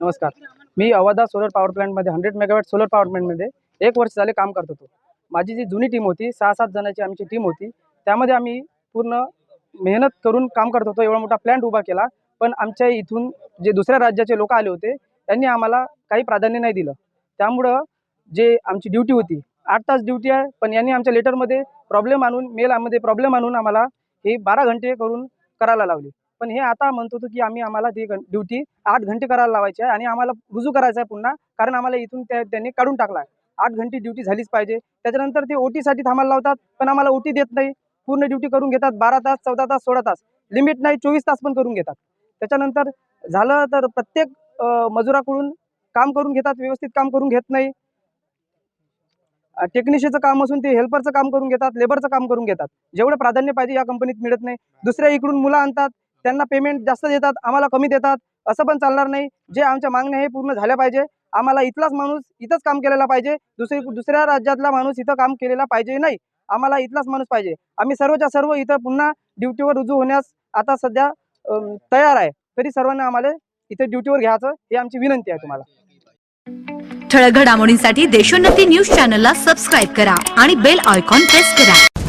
नमस्कार. मी Avaada solar power प्लॅंटमध्ये हंड्रेड मेगावॅट सोलर पॉवर प्लॅन्टमध्ये एक वर्ष झाले काम करत होतो. माझी जी जुनी टीम होती सहा सात जणांची आमची टीम होती त्यामध्ये आम्ही पूर्ण मेहनत करून काम करत होतो एवढा मोठा प्लॅन्ट उभा केला. पण आमच्या इथून जे दुसऱ्या राज्याचे लोक आले होते त्यांनी आम्हाला काही प्राधान्य नाही दिलं. त्यामुळं जे आमची ड्युटी होती आठ तास ड्युटी आहे पण यांनी आमच्या लेटरमध्ये प्रॉब्लेम आणून मेलामध्ये प्रॉब्लेम आणून आम्हाला हे बारा घंटे करून करायला लावली. पण हे आता म्हणत होतो की आम्ही आम्हाला ती ड्युटी आठ घंटे करायला लावायची आहे आणि आम्हाला रुजू करायचं आहे पुन्हा कारण आम्हाला इथून त्या त्यांनी काढून टाकला आहे. आठ घंटे ड्युटी झालीच पाहिजे. त्याच्यानंतर ते ओटीसाठी थांबायला लावतात पण आम्हाला ओटी देत नाही. पूर्ण ड्युटी करून घेतात बारा तास चौदा तास सोळा तास. लिमिट नाही चोवीस तास पण करून घेतात. त्याच्यानंतर झालं तर प्रत्येक मजुराकडून काम करून घेतात व्यवस्थित काम करून घेत नाही. टेक्निशियनचं काम असून ते हेल्परचं काम करून घेतात लेबरचं काम करून घेतात. जेवढं प्राधान्य पाहिजे या कंपनीत मिळत नाही. दुसऱ्या इकडून मुलं आणतात त्यांना पेमेंट जास्त देतात आम्हाला कमी देतात असं पण चालणार नाही. जे आमच्या मागण्या हे पूर्ण झाल्या पाहिजे. आम्हाला इथलाच माणूस इथंच काम केलेला पाहिजे. दुसरी दुसऱ्या राज्यातला माणूस इथं काम केलेला पाहिजे नाही. आम्हाला इथलाच माणूस पाहिजे. आम्ही सर्वच्या सर्व इथं पुन्हा ड्युटीवर रुजू होण्यास आता सध्या तयार आहे. तरी सर्वांना आम्हाला इथे ड्युटीवर घ्यायचं ही आमची विनंती आहे तुम्हाला. ठळक घडामोडींसाठी देशोन्नती न्यूज चॅनलला सबस्क्राईब करा आणि बेल आयकॉन प्रेस करा.